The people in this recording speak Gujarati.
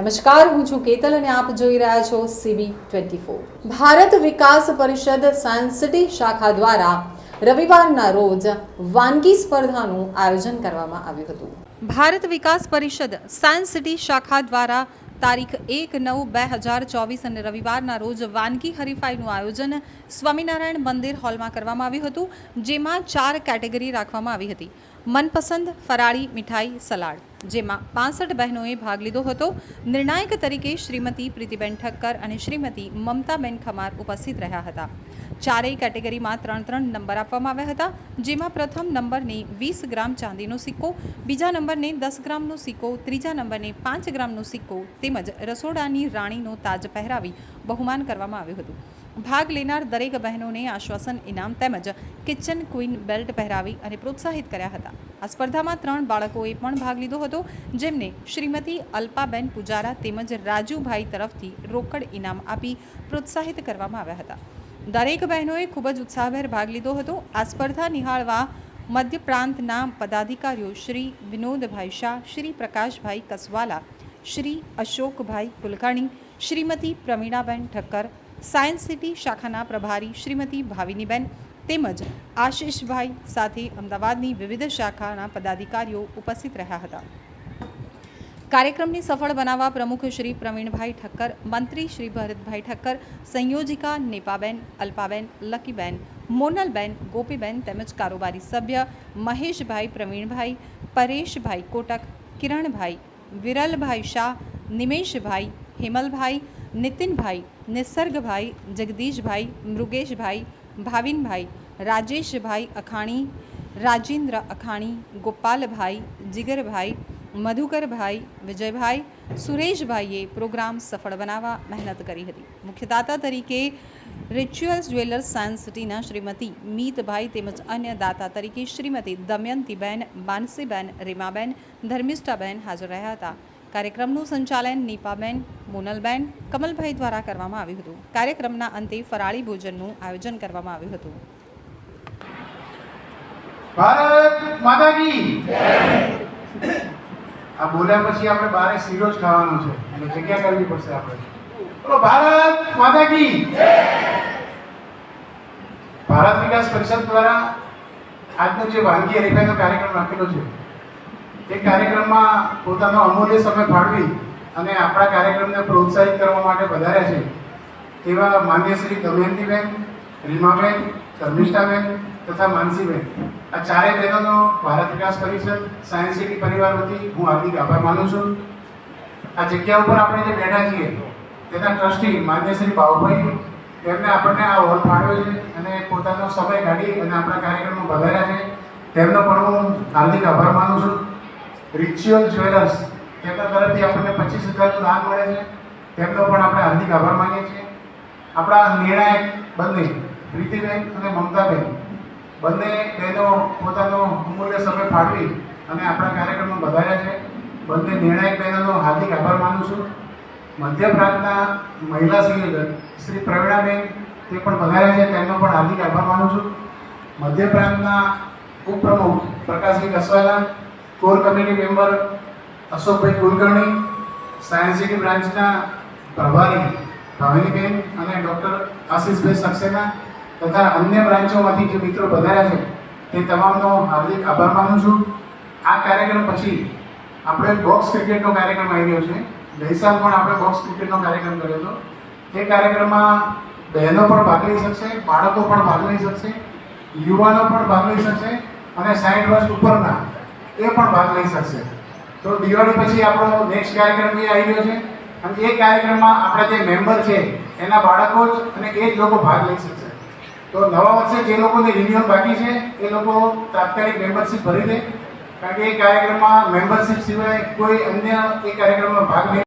નમસ્કાર, હું છું કેતલ અને આપ જોઈ રહ્યા છો CB twenty four. Bharat Vikas Parishad science city શાખા દ્વારા રવિવારના રોજ વાનગી સ્પર્ધાનું આયોજન કરવામાં આવ્યું હતું. ભારત વિકાસ પરિષદ સાયન્સ સિટી શાખા દ્વારા તારીખ એક નવ બે હજાર ચોવીસ અને રવિવારના રોજ વાનગી હરીફાઈનું આયોજન સ્વામિનારાયણ મંદિર હોલમાં કરવામાં આવ્યું હતું, જેમાં ચાર કેટેગરી રાખવામાં આવી હતી. મનપસંદ ફરાળી મીઠાઈ સલાડ, જેમાં પાસઠ બહેનોએ ભાગ લીધો હતો. નિર્ણાયક તરીકે શ્રીમતી પ્રીતિબેન ઠક્કર અને શ્રીમતી મમતાબેન ખમાર ઉપસ્થિત રહ્યા હતા. ચારેય કેટેગરીમાં ત્રણ ત્રણ નંબર આપવામાં આવ્યા હતા, જેમાં પ્રથમ નંબરને વીસ ગ્રામ ચાંદીનો સિક્કો, બીજા નંબરને દસ ગ્રામનો સિક્કો, ત્રીજા નંબરને પાંચ ગ્રામનો સિક્કો તેમજ રસોડાની રાણીનો તાજ પહેરાવી બહુમાન કરવામાં આવ્યું હતું. ભાગ લેનાર દરેક બહેનોને આશ્વાસન ઇનામ તેમજ કિચન ક્વીન બેલ્ટ પહેરાવી અને પ્રોત્સાહિત કર્યા હતા. આ સ્પર્ધામાં ત્રણ બાળકોએ પણ ભાગ લીધો હતો, જેમને શ્રીમતી અલ્પાબેન પુજારા તેમજ રાજુભાઈ તરફથી રોકડ ઇનામ આપી પ્રોત્સાહિત કરવામાં આવ્યા હતા. દરેક બહેનોએ ખૂબ જ ઉત્સાહભેર ભાગ લીધો હતો. આ સ્પર્ધા નિહાળવા મધ્ય પ્રાંતના પદાધિકારીઓ શ્રી વિનોદભાઈ શાહ, શ્રી પ્રકાશભાઈ કસવાલા, શ્રી અશોકભાઈ કુલકર્ણી શ્રીમતી પ્રવીણાબેન ઠક્કર સાયન્સ સિટી શાખાના પ્રભારી શ્રીમતી ભાવિનીબેન તેમજ આશિષભાઈ સાથે અમદાવાદની વિવિધ શાખાના પદાધિકારીઓ ઉપસ્થિત રહ્યા હતા. કાર્યક્રમને સફળ બનાવવા પ્રમુખ શ્રી પ્રવીણભાઈ ઠક્કર, મંત્રી શ્રી ભરતભાઈ ઠક્કર, સંયોજિકા નેપાબેન, અલ્પાબેન, લકીબેન, મોનલબેન, ગોપીબેન તેમજ કારોબારી સભ્ય મહેશભાઈ પ્રવીણભાઈ, પરેશભાઈ કોટક, કિરણભાઈ, વિરલભાઈ શાહ, નિમેશભાઈ, હેમલભાઈ, નીતિનભાઈ નિસર્ગભાઈ, જગદીશભાઈ, મૃગેશભાઈ, ભાવિનભાઈ, રાજેશભાઈ અખાણી, રાજેન્દ્ર અખાણી, ગોપાલભાઈ, જીગરભાઈ, મધુકરભાઈ, વિજયભાઈ, સુરેશભાઈએ પ્રોગ્રામ સફળ બનાવવા મહેનત કરી હતી. મુખ્યદાતા તરીકે રિચ્યુઅલ્સ જ્વેલર્સ સાયન્સ સિટીના શ્રીમતી મીતભાઈ તેમજ અન્ય દાતા તરીકે શ્રીમતી દમયંતીબેન માનસીબેન રીમાબેન, ધર્મિષ્ઠાબેન હાજર રહ્યા હતા. કાર્યક્રમનું સંચાલન નીપાબેન, મોનલબેન, કમલભાઈ દ્વારા કરવામાં આવ્યું હતું. કાર્યક્રમના અંતે ફરાળી ભોજનનું આયોજન કરવામાં આવ્યું હતું. ભારત માતા કી આ બોલ્યા પછી આપણે બારે શીરો જ ખાવાનો છે. અને જગ્યા કરવી પડશે આપણે. બોલો, ભારત માતા કી ભારત વિકાસ પરિષદ દ્વારા આજનો જે વાનગી હરીફાઈનો કાર્યક્રમ રાખેલો છે તે કાર્યક્રમમાં પોતાનો અમૂલ્ય સમય ફાળવી અને આપણા કાર્યક્રમને પ્રોત્સાહિત કરવા માટે વધાર્યા છે. તેવા માન્ય શ્રી દમયંતીબેન રીમાબેન, ધર્મિષ્ઠાબેન તથા માનસીબેન. આ ચારેય બહેનોનો ભારત વિકાસ પરિષદ સાયન્સ સિટી પરિવાર વતી હું હાર્દિક આભાર માનું છું. આ જગ્યા ઉપર આપણે જે બેઠા છીએ, તેના ટ્રસ્ટી માન્ય શ્રી બાબુભાઈ, તેમને આપણને આ હોલ ફાળવ્યો છે અને પોતાનો સમય કાઢી અને આપણા કાર્યક્રમમાં વધાર્યા છે. તેમનો પણ હું હાર્દિક આભાર માનું છું. રિચ્યુઅલ જ્વેલર્સ તેમના તરફથી આપણને પચીસ હજારનું દાન મળે છે. તેમનો પણ આપણે હાર્દિક આભાર માનીએ છીએ. આપણા નિર્ણાયક બંને, પ્રીતિબેન અને મમતાબેન, બંને બહેનો પોતાનો અમૂલ્ય સમય ફાળવી અને આપણા કાર્યક્રમમાં વધાર્યા છે. બંને નિર્ણાયક બહેનોનો હાર્દિક આભાર માનું છું. મધ્ય પ્રાંતના મહિલા સંયોજક શ્રી પ્રવીણાબેન, તે પણ વધાર્યા છે. તેમનો પણ હાર્દિક આભાર માનું છું. મધ્ય પ્રાંતના ઉપપ્રમુખ Prakashsinh Kasvala core committee member Ashokbhai Kulkarni science city બ્રાન્ચના પ્રભારી ભાવિનીબેન અને ડૉક્ટર આશીષભાઈ સક્સેના તથા અન્ય બ્રાન્ચોમાંથી જે મિત્રો પધાર્યા છે, તે તમામનો હાર્દિક આભાર માનું છું. આ કાર્યક્રમ પછી આપણે બોક્સ ક્રિકેટનો કાર્યક્રમ આવી રહ્યો છે. ગઈ પણ આપણે બોક્સ ક્રિકેટનો કાર્યક્રમ કર્યો હતો. તે કાર્યક્રમમાં બહેનો પણ ભાગ લઈ શકશે, બાળકો પણ ભાગ લઈ શકશે, યુવાનો પણ ભાગ લઈ શકશે અને સાઠ વર્ષ ઉપરના એ પણ ભાગ લઈ શકશે. તો દિવાળી પછી આપણો નેક્સ્ટ કાર્યક્રમ બી આવી ગયો છે. અને એ કાર્યક્રમમાં આપણા જે મેમ્બર છે, એના બાળકો જ અને એ જ લોકો ભાગ લઈ શકશે. તો નવા વર્ષે જે લોકોને રિન્યુઅલ બાકી છે, એ લોકો તાત્કાલિક મેમ્બરશીપ ભરી દે. કારણ કે એ કાર્યક્રમમાં મેમ્બરશીપ સિવાય કોઈ અન્ય એ કાર્યક્રમમાં ભાગ નહીં